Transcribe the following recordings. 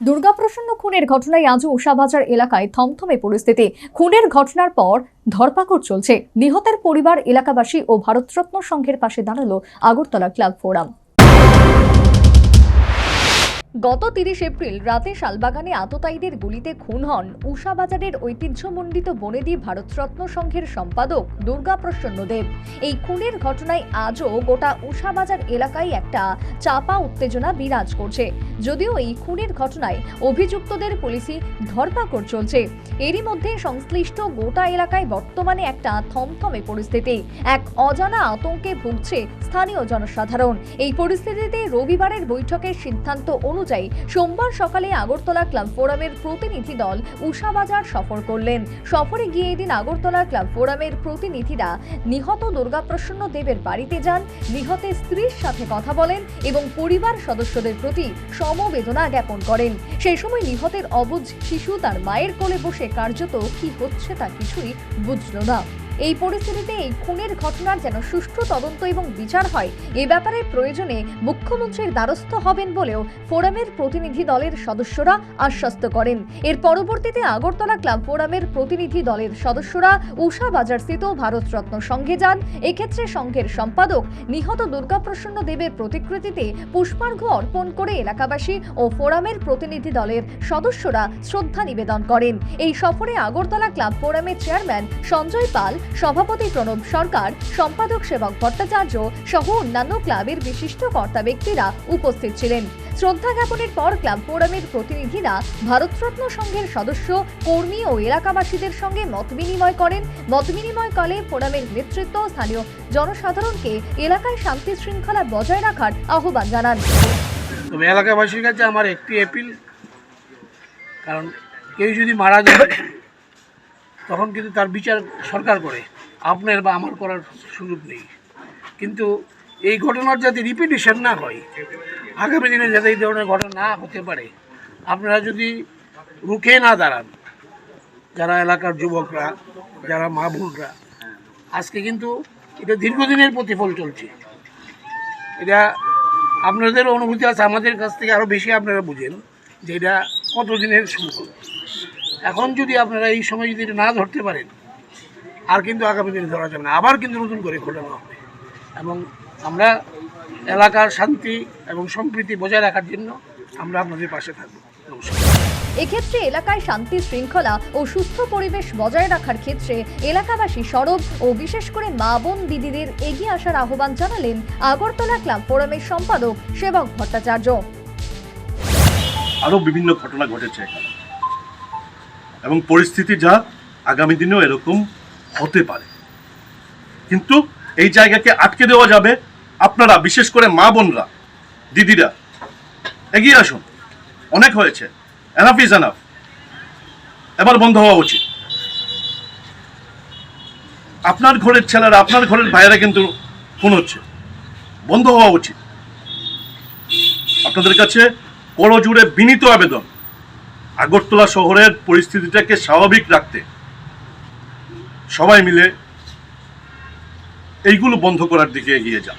দুর্গাপ্রসন্ন খুনের ঘটনায় আজও উষাবাজার এলাকায় থমথমে পরিস্থিতি। খুনের ঘটনার পর ধরপাকড় চলছে। নিহতের পরিবার, এলাকাবাসী ও ভারতরত্ন সংঘের পাশে দাঁড়াল আগরতলা ক্লাব ফোরাম। গত তিরিশ এপ্রিল রাতে শালবাগানে আততায়ীদের গুলিতে খুন হন উষাবাজারের ঐতিহ্যমণ্ডিত বনেদি ভারতরত্ন সংঘের সম্পাদক দুর্গা প্রসন্ন দেব এই খুনের ঘটনায় আজও গোটা উষাবাজার এলাকায় একটা চাপা উত্তেজনা বিরাজ করছে। যদিও এই খুনের ঘটনায় অভিযুক্তদের পুলিশি ধরপাকড় চলছে। এরই মধ্যে সংশ্লিষ্ট গোটা এলাকায় বর্তমানে একটা থমথমে পরিস্থিতি। এক অজানা আতঙ্কে ভুগছে স্থানীয় জনসাধারণ। এই পরিস্থিতিতে রবিবারের বৈঠকের সিদ্ধান্ত অনুযায়ী সোমবার সকালে আগরতলা ক্লাব ফোরামের প্রতিনিধি দল উষাবাজার সফর করলেন। সফরে গিয়ে এদিন আগরতলা ক্লাব ফোরামের প্রতিনিধিরা নিহত দুর্গাপ্রসন্ন দেবের বাড়িতে যান, নিহতের স্ত্রীর সাথে কথা বলেন এবং পরিবার সদস্যদের প্রতি সমবেদনা জ্ঞাপন করেন। সেই সময় নিহতের অবুঝ শিশু তার মায়ের কোলে বসে কার্যত কি হচ্ছে তা কিছুই বুঝল না। এই পরিস্থিতিতে এই খুনের ঘটনার যেন সুষ্ঠু তদন্ত এবং বিচার হয়, এ ব্যাপারে প্রয়োজনে মুখ্যমন্ত্রীর দ্বারস্থ হবেন বলেও ফোরামের প্রতিনিধি দলের সদস্যরা আশ্বস্ত করেন। এর পরবর্তীতে আগরতলা ক্লাব ফোরামের প্রতিনিধি দলের সদস্যরা উষা বাজারস্থিত ভারতরত্ন সংঘে যান। এক্ষেত্রে সংঘের সম্পাদক নিহত দুর্গাপ্রসন্ন দেবের প্রতিকৃতিতে পুষ্পার্ঘ্য অর্পণ করে এলাকাবাসী ও ফোরামের প্রতিনিধি দলের সদস্যরা শ্রদ্ধা নিবেদন করেন। এই সফরে আগরতলা ক্লাব ফোরামের চেয়ারম্যান সঞ্জয় পাল সভাপতি প্রণব সরকার, সম্পাদক সেবক ভট্টাচার্য সহ অন্যান্য ক্লাবের বিশিষ্ট কর্তা ব্যক্তিরা উপস্থিত ছিলেন। শ্রদ্ধা জ্ঞাপনের পর ক্লাব ফোরামের প্রতিনিধিরা ভারতরত্ন সংঘের সদস্য, কর্মী ও এলাকাবাসীদের সঙ্গে মত বিনিময় করেন। মত বিনিময়কালে ফোরামের নেতৃত্ব স্থানীয় জনসাধারণকে এলাকায় শান্তি শৃঙ্খলা বজায় রাখার আহ্বান জানান। তবে এলাকাবাসীর কাছে আমার একটি অ্যাপিল কারণ কেউ যদি মারা যায় তখন কিন্তু তার বিচার সরকার করে। আপনার বা আমার করার সুযোগ নেই। কিন্তু এই ঘটনার যাতে রিপিটেশন না হয়, আগামী দিনে যাতে এই ধরনের ঘটনা না হতে পারে, আপনারা যদি রুখে না দাঁড়ান, যারা এলাকার যুবকরা, যারা মা বোনরা, আজকে কিন্তু এটা দীর্ঘদিনের প্রতিফল চলছে। এটা আপনাদের অনুভূতি আছে, আমাদের কাছ থেকে আরও বেশি আপনারা বুঝেন যে এটা কতদিনের সম্পদ এখন যদি আপনারা এই সময় যদি এটা না ধরতে পারেন আর কিন্তু আগামী দিনে ধরা যাবে না। আবার কিন্তু নতুন করে ঘটানো হবে। এবং আমরা এলাকার শান্তি এবং সম্প্রীতি বজায় রাখার জন্য আমরা আপনাদের পাশে থাকব। এক্ষেত্রে এলাকায় শান্তি শৃঙ্খলা ও সুস্থ পরিবেশ বজায় রাখার ক্ষেত্রে এলাকাবাসী সরব ও বিশেষ করে মা বোন দিদিদের এগিয়ে আসার আহ্বান জানালেন আগরতলা ক্লাব ফোরামের সম্পাদক সেবক ভট্টাচার্য। আরও বিভিন্ন ঘটনা ঘটেছে। এখানে এবং পরিস্থিতি যা আগামী দিনেও এরকম হতে পারে। কিন্তু এই জায়গাকে আটকে দেওয়া যাবে আপনারা, বিশেষ করে মা বোনরা, দিদিরা। এগিয়ে আসুন। অনেক হয়েছে। এনাফ ইজ এনাফ এবার বন্ধ হওয়া উচিত। আপনার ঘরের ছেলেরা, আপনার ঘরের ভাইয়েরা কিন্তু খুন হচ্ছে। বন্ধ হওয়া উচিত। আপনাদের কাছে বড় জুড়ে বিনীত আবেদন। আগরতলা শহরের পরিস্থিতিটাকে স্বাভাবিক রাখতে সবাই মিলে এইগুলো বন্ধ করার দিকে এগিয়ে যান।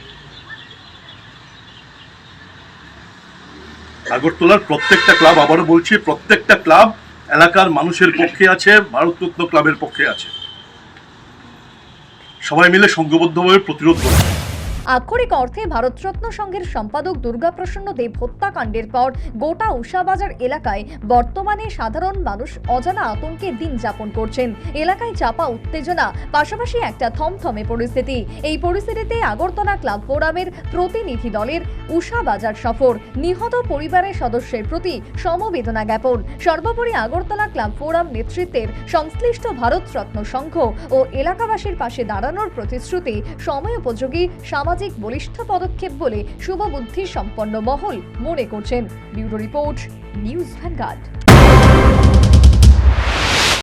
আগরতলার প্রত্যেকটা ক্লাব, আবারও বলছি, প্রত্যেকটা ক্লাব এলাকার মানুষের পক্ষে আছে ভারতরত্ন ক্লাবের পক্ষে আছে। সবাই মিলে সংঘবদ্ধভাবে প্রতিরোধ করবে আক্ষরিক অর্থে ভারতরত্ন সংঘের সম্পাদক দুর্গাপ্রসন্ন দেব হত্যাকাণ্ডের পর গোটা উষাবাজার এলাকায় বর্তমানে সাধারণ মানুষ অজানা আতঙ্কে দিন যাপন করছেন। এলাকায় চাপা উত্তেজনা, পাশাপাশি একটা থমথমে পরিস্থিতি। এই পরিস্থিতিতে আগরতলা ক্লাব ফোরামের প্রতিনিধি দলের উষাবাজার সফর। নিহত পরিবারের সদস্যের প্রতি সমবেদনা জ্ঞাপন। সর্বোপরি আগরতলা ক্লাব ফোরাম নেতৃত্বের সংশ্লিষ্ট ভারতরত্ন সংঘ ও এলাকাবাসীর পাশে দাঁড়ানোর প্রতিশ্রুতি সময়োপযোগী সামাজিক বলিষ্ঠ পদক্ষেপ বলে শুভবুদ্ধি সম্পন্ন মহল মনে করছেন। Bureau report news Vanguard.